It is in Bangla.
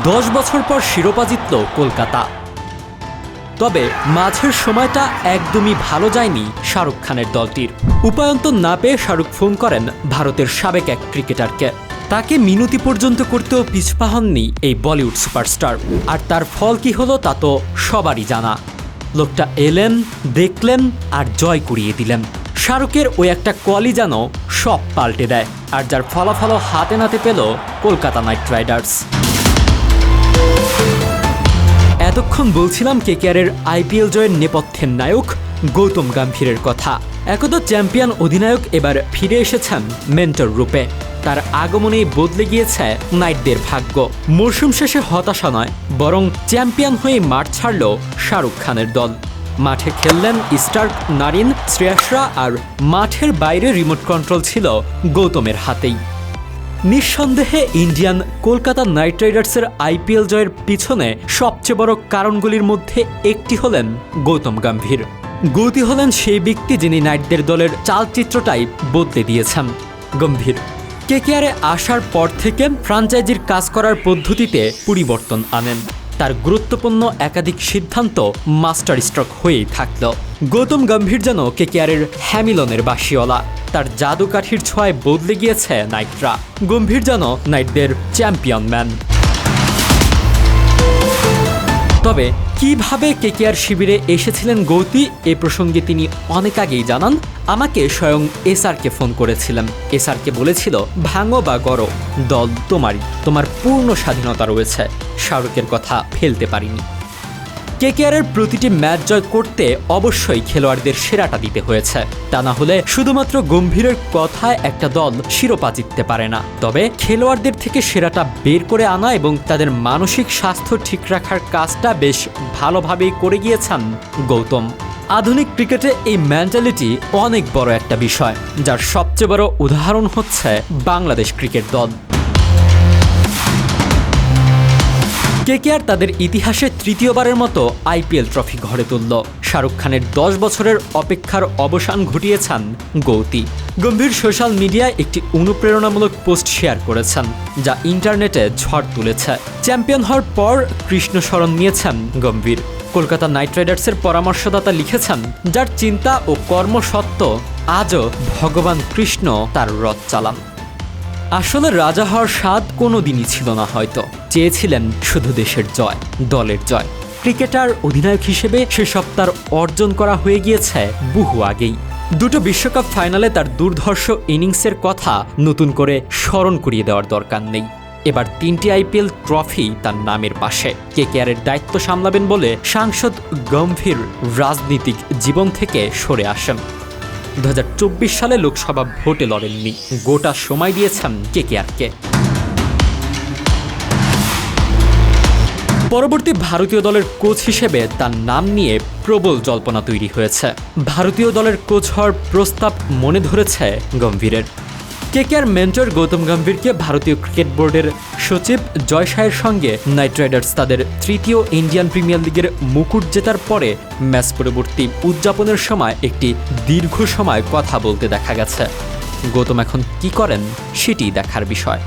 দশ বছর পর শিরোপা জিতল কলকাতা। তবে মাঝের সময়টা একদমই ভালো যায়নি শাহরুখ খানের দলটির। উপায়ন্তর না পেয়ে শাহরুখ ফোন করেন ভারতের সাবেক এক ক্রিকেটারকে। তাকে মিনতি পর্যন্ত করতেও পিছপা হননি এই বলিউড সুপারস্টার। আর তার ফল কি হলো তা তো সবারই জানা। লোকটা এলেন, দেখলেন আর জয় করিয়ে দিলেন। শাহরুখের ওই একটা কলই যেন সব পাল্টে দেয়, আর যার ফলাফলও হাতে নাতে পেল কলকাতা নাইট রাইডার্স। এতক্ষণ বলছিলাম কেকেআরের আইপিএল জয়ের নেপথ্যের নায়ক গৌতম গাম্ভীরের কথা। একদা চ্যাম্পিয়ন অধিনায়ক এবার ফিরে এসেছেন মেন্টর রূপে। তার আগমনেই বদলে গিয়েছে নাইটদের ভাগ্য। মরশুম শেষে হতাশা নয়, বরং চ্যাম্পিয়ন হয়ে মাঠ ছাড়ল শাহরুখ খানের দল। মাঠে খেললেন স্টার্ক নারিন শ্রেয়াসরা আর মাঠের বাইরে রিমোট কন্ট্রোল ছিল গৌতমের হাতেই। নিঃসন্দেহে ইন্ডিয়ান কলকাতা নাইট রাইডার্সের আইপিএল জয়ের পিছনে সবচেয়ে বড় কারণগুলির মধ্যে একটি হলেন গৌতম গম্ভীর। গৌতি হলেন সেই ব্যক্তি যিনি নাইটদের দলের চালচিত্রটাই বদলে দিয়েছেন। গম্ভীর। কেকেআরে আসার পর থেকে ফ্রাঞ্চাইজির কাজ করার পদ্ধতিতে পরিবর্তন আনেন। তার গুরুত্বপূর্ণ একাধিক সিদ্ধান্ত মাস্টার স্ট্রোক হয়েই থাকল। গৌতম গম্ভীর যেন কেকেআরের হ্যামিলনের বাসিওয়ালা। তার জাদুকাঠির ছোঁয়ায় বদলে গিয়েছে নাইটরা। গম্ভীর যেন নাইটদের চ্যাম্পিয়ন ম্যান। তবে কীভাবে কেকেআর শিবিরে এসেছিলেন গৌতি, এ প্রসঙ্গে তিনি অনেক আগেই জানান। আমাকে স্বয়ং এসআরকে ফোন করেছিলেন। এসআরকে বলেছিল, ভাঙো বা গড়ো, দল তোমারই, তোমার পূর্ণ স্বাধীনতা রয়েছে। শাহরুখের কথা ফেলতে পারিনি। কেকেআরের প্রতিটি ম্যাচ জয় করতে অবশ্যই খেলোয়াড়দের সেরাটা দিতে হয়েছে। তা না হলে শুধুমাত্র গম্ভীরের কথায় একটা দল শিরোপা জিততে পারে না। তবে খেলোয়াড়দের থেকে সেরাটা বের করে আনা এবং তাদের মানসিক স্বাস্থ্য ঠিক রাখার কাজটা বেশ ভালোভাবেই করে গিয়েছেন গৌতম। আধুনিক ক্রিকেটে এই মেন্টালিটি অনেক বড় একটা বিষয়, যার সবচেয়ে বড় উদাহরণ হচ্ছে বাংলাদেশ ক্রিকেট দল। কেকেআর তাদের ইতিহাসে তৃতীয়বারের মতো আইপিএল ট্রফি ঘরে তুলল? শাহরুখ খানের দশ বছরের অপেক্ষার অবসান ঘটিয়েছেন গৌতি। গম্ভীর সোশ্যাল মিডিয়ায় একটি অনুপ্রেরণামূলক পোস্ট শেয়ার করেছেন, যা ইন্টারনেটে ঝড় তুলেছে। চ্যাম্পিয়ন হওয়ার পর কৃষ্ণ স্মরণ নিয়েছেন গম্ভীর। কলকাতা নাইট রাইডার্সের পরামর্শদাতা লিখেছেন, যার চিন্তা ও কর্মসত্ত্ব আজও ভগবান কৃষ্ণ তার রথ চালান। আসলে রাজা হওয়ার স্বাদ কোনো দিনই ছিল না হয়তো। চেয়েছিলেন শুধু দেশের জয়, দলের জয়। ক্রিকেটার, অধিনায়ক হিসেবে সেসব তার অর্জন করা হয়ে গিয়েছে বহু আগেই। দুটো বিশ্বকাপ ফাইনালে তার দুর্ধর্ষ ইনিংসের কথা নতুন করে স্মরণ করিয়ে দেওয়ার দরকার নেই। এবার তিনটি আইপিএল ট্রফি তার নামের পাশে। কেকেআরের দায়িত্ব সামলাবেন বলে সাংসদ গম্ভীর রাজনীতিক জীবন থেকে সরে আসেন। দুহাজার চব্বিশ সালে লোকসভা ভোটে লড়েননি। গোটা সময় দিয়েছেন কে কে কেকেআরকে। পরবর্তী ভারতীয় দলের কোচ হিসেবে তার নাম নিয়ে প্রবল জল্পনা তৈরি হয়েছে। ভারতীয় দলের কোচ হওয়ার প্রস্তাব মনে ধরেছে গম্ভীরের। কেকেআর মেন্টর গৌতম গম্ভীরকে ভারতীয় ক্রিকেট বোর্ডের সচিব জয় শাহের সঙ্গে নাইট রাইডার্স তাদের তৃতীয় ইন্ডিয়ান প্রিমিয়ার লিগের মুকুট জেতার পরে ম্যাচ পরবর্তী উদযাপনের সময় একটি দীর্ঘ সময় কথা বলতে দেখা গেছে। গৌতম এখন কি করেন সেটি দেখার বিষয়।